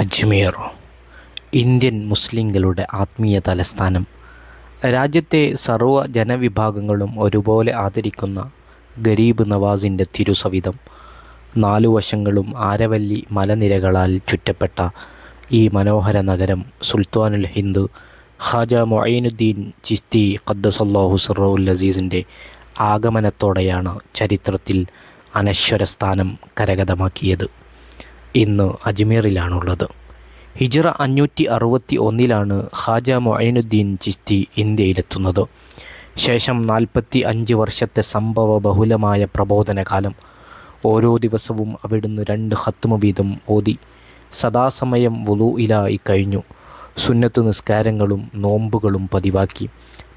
Ajmer Indian മുസ്ലിങ്ങളുടെ ആത്മീയ തലസ്ഥാനം. രാജ്യത്തെ സർവ ജനവിഭാഗങ്ങളും ഒരുപോലെ ആദരിക്കുന്ന ഗരീബ് നവാസിന്റെ തിരുസവിധം. നാലു വശങ്ങളും ആരവല്ലി മലനിരകളാൽ ചുറ്റപ്പെട്ട ഈ മനോഹര നഗരം സുൽത്താനുൽ ഹിന്ദ് ഖാജ മൊയ്നുദ്ദീൻ ചിസ്തി ഖദ്ദസല്ലാഹു സറോ അസീസിന്റെ ആഗമനത്തോടെയാണ് ചരിത്രത്തിൽ അനശ്വര സ്ഥാനം കരഗതമാക്കിയത്. ഇന്ന് അജ്മീറിലാണുള്ളത്. ഹിജറ അഞ്ഞൂറ്റി അറുപത്തി ഒന്നിലാണ് ഹാജ മൊയ്നുദ്ദീൻ ചിസ്തി ഇന്ത്യയിലെത്തുന്നത്. ശേഷം നാൽപ്പത്തി അഞ്ച് വർഷത്തെ സംഭവ ബഹുലമായ പ്രബോധനകാലം. ഓരോ ദിവസവും അവിടുന്ന് രണ്ട് ഹത്തുമ വീതം ഓതി സദാസമയം വുളു ഇലായി കഴിഞ്ഞു. സുന്നത്ത് നിസ്കാരങ്ങളും നോമ്പുകളും പതിവാക്കി.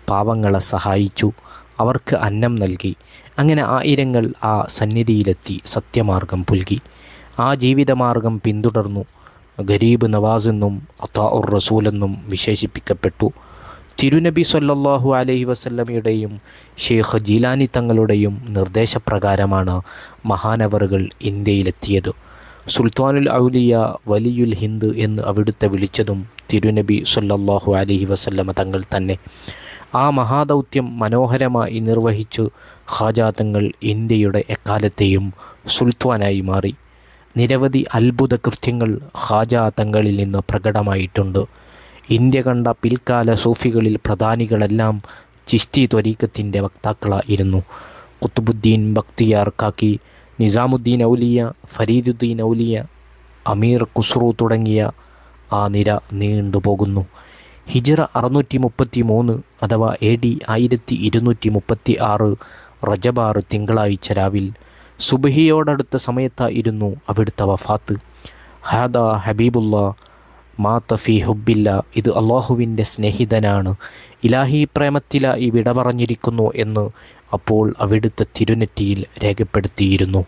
പാവങ്ങളെ സഹായിച്ചു. അവർക്ക് അന്നം നൽകി. അങ്ങനെ ആയിരങ്ങൾ ആ സന്നിധിയിലെത്തി സത്യമാർഗം പുൽകി. ആ ജീവിതമാർഗം പിന്തുടർന്നു. ഗരീബ് നവാസ് എന്നും അത്താഉർ റസൂലെന്നും വിശേഷിപ്പിക്കപ്പെട്ടു. തിരുനബി സല്ലല്ലാഹു അലൈഹി വസല്ലമയുടെയും ഷെയ്ഖ് ജീലാനി തങ്ങളുടെയും നിർദ്ദേശപ്രകാരമാണ് മഹാനവറുകൾ ഇന്ത്യയിലെത്തിയത്. സുൽത്താനുൽ ഔലിയ വലിയുൽ ഹിന്ദ് എന്ന് അവിടുത്തെ വിളിച്ചതും തിരുനബി സല്ലല്ലാഹു അലഹി വസല്ലമ തങ്ങൾ തന്നെ. ആ മഹാദൗത്യം മനോഹരമായി നിർവഹിച്ച് ഖാജാ തങ്ങൾ ഇന്ത്യയുടെ എക്കാലത്തെയും സുൽത്താനായി മാറി. നിരവധി അത്ഭുത കൃത്യങ്ങൾ ഹാജ തങ്ങളിൽ നിന്ന് പ്രകടമായിട്ടുണ്ട്. ഇന്ത്യ കണ്ട പിൽക്കാല സൂഫികളിൽ പ്രധാനികളെല്ലാം ചിസ്തി ത്വരീക്കത്തിന്റെ വക്താക്കളായിരുന്നു. കുത്തുബുദ്ദീൻ ബക്തിയാർ കാക്കി നിസാമുദ്ദീൻ ഔലിയ ഫരീദുദ്ദീൻ ഔലിയ അമീർ ഖുസ്രു തുടങ്ങിയ ആ നിര നീണ്ടുപോകുന്നു ഹിജറ അറുന്നൂറ്റി മുപ്പത്തി മൂന്ന് അഥവാ എ ഡി ആയിരത്തി ഇരുന്നൂറ്റി മുപ്പത്തി ആറ് റജബാറ് തിങ്കളാഴ്ച രാവിൽ സുബഹിയോടടുത്ത സമയത്തായിരുന്നു അവിടുത്തെ വഫാത്ത്. ഹാദ ഹബീബുല്ല മാ തഫി ഹുബില്ല ഇത് അള്ളാഹുവിന്റെ സ്നേഹിതനാണ്. ഇലാഹി പ്രേമത്തിലായി വിട പറഞ്ഞിരിക്കുന്നു എന്ന് അപ്പോൾ അവിടുത്തെ തിരുനെറ്റിയിൽ രേഖപ്പെടുത്തിയിരുന്നു.